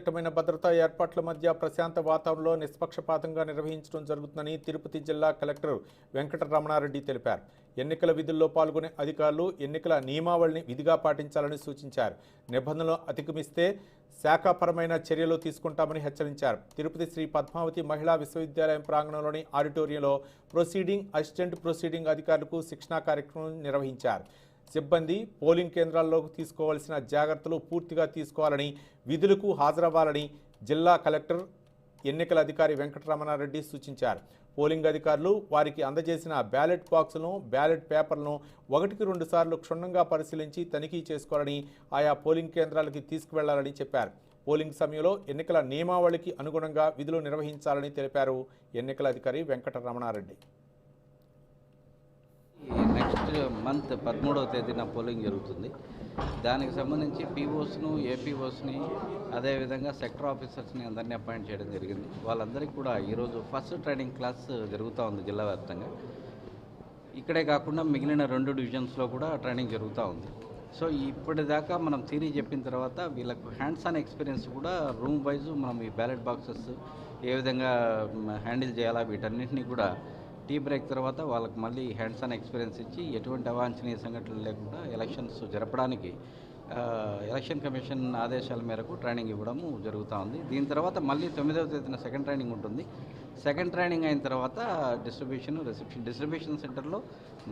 కట్టుదిట్టమైన భద్రతా ఏర్పాట్ల మధ్య ప్రశాంత వాతావరణంలో నిష్పక్షపాతంగా నిర్వహించడం జరుగుతుందని తిరుపతి జిల్లా కలెక్టర్ వెంకటరమణారెడ్డి తెలిపారు. ఎన్నికల విధుల్లో పాల్గొనే అధికారులు ఎన్నికల నియమావళిని విధిగా పాటించాలని సూచించారు. నిబంధనలు అతిక్రమిస్తే శాఖాపరమైన చర్యలు తీసుకుంటామని హెచ్చరించారు. తిరుపతి శ్రీ పద్మావతి మహిళా విశ్వవిద్యాలయం ప్రాంగణంలోని ఆడిటోరియంలో ప్రొసీడింగ్ అసిస్టెంట్ ప్రొసీడింగ్ అధికారులకు శిక్షణా కార్యక్రమం నిర్వహించారు. సిబ్బంది పోలింగ్ కేంద్రాల్లో తీసుకోవాల్సిన జాగ్రత్తలు పూర్తిగా తీసుకోవాలని విధులకు హాజరవ్వాలని జిల్లా కలెక్టర్ ఎన్నికల అధికారి వెంకటరమణారెడ్డి సూచించారు. పోలింగ్ అధికారులు వారికి అందజేసిన బ్యాలెట్ బాక్సులను బ్యాలెట్ పేపర్లను ఒకటికి రెండు సార్లు క్షుణ్ణంగా పరిశీలించి తనిఖీ చేసుకోవాలని ఆయా పోలింగ్ కేంద్రాలకి తీసుకువెళ్ళాలని చెప్పారు. పోలింగ్ సమయంలో ఎన్నికల నియమావళికి అనుగుణంగా విధులు నిర్వహించాలని తెలిపారు ఎన్నికల అధికారి వెంకటరమణారెడ్డి. మంత్ పదమూడవ తేదీన పోలింగ్ జరుగుతుంది. దానికి సంబంధించి పీఓస్ను ఏపీఓస్ని అదేవిధంగా సెక్టర్ ఆఫీసర్స్ని అందరినీ అపాయింట్ చేయడం జరిగింది. వాళ్ళందరికీ కూడా ఈరోజు ఫస్ట్ ట్రైనింగ్ క్లాస్ జరుగుతూ ఉంది జిల్లా వ్యాప్తంగా. ఇక్కడే కాకుండా మిగిలిన రెండు డివిజన్స్లో కూడా ట్రైనింగ్ జరుగుతూ ఉంది. సో ఇప్పటిదాకా మనం థీరీ చెప్పిన తర్వాత వీళ్ళకు హ్యాండ్స్ ఆన్ ఎక్స్పీరియన్స్ కూడా రూమ్ వైజ్ మనం ఈ బ్యాలెట్ బాక్సెస్ ఏ విధంగా హ్యాండిల్ చేయాలా వీటన్నింటినీ కూడా టీ బ్రేక్ తర్వాత వాళ్ళకి మళ్ళీ హ్యాండ్స్ ఆన్ ఎక్స్పీరియన్స్ ఇచ్చి ఎటువంటి అవాంఛనీయ సంఘటనలు లేకుండా ఎలక్షన్స్ జరపడానికి ఎలక్షన్ కమిషన్ ఆదేశాల మేరకు ట్రైనింగ్ ఇవ్వడము జరుగుతూ ఉంది. దీని తర్వాత మళ్ళీ తొమ్మిదవ తేదీన సెకండ్ ట్రైనింగ్ ఉంటుంది. సెకండ్ ట్రైనింగ్ అయిన తర్వాత డిస్ట్రిబ్యూషన్ రిసెప్షన్ డిస్ట్రిబ్యూషన్ సెంటర్లో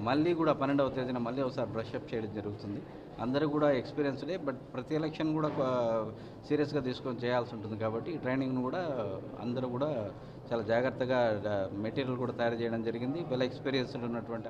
మళ్ళీ కూడా పన్నెండవ తేదీన మళ్ళీ ఒకసారి బ్రష్ అప్ చేయడం జరుగుతుంది. అందరూ కూడా ఎక్స్పీరియన్స్డే బట్ ప్రతి ఎలక్షన్ కూడా సీరియస్గా తీసుకొని చేయాల్సి ఉంటుంది కాబట్టి ఈ ట్రైనింగ్ను కూడా అందరూ కూడా చాలా జాగ్రత్తగా మెటీరియల్ కూడా తయారు చేయడం జరిగింది. వెల్ ఎక్స్పీరియన్స్డ్ ఉన్నటువంటి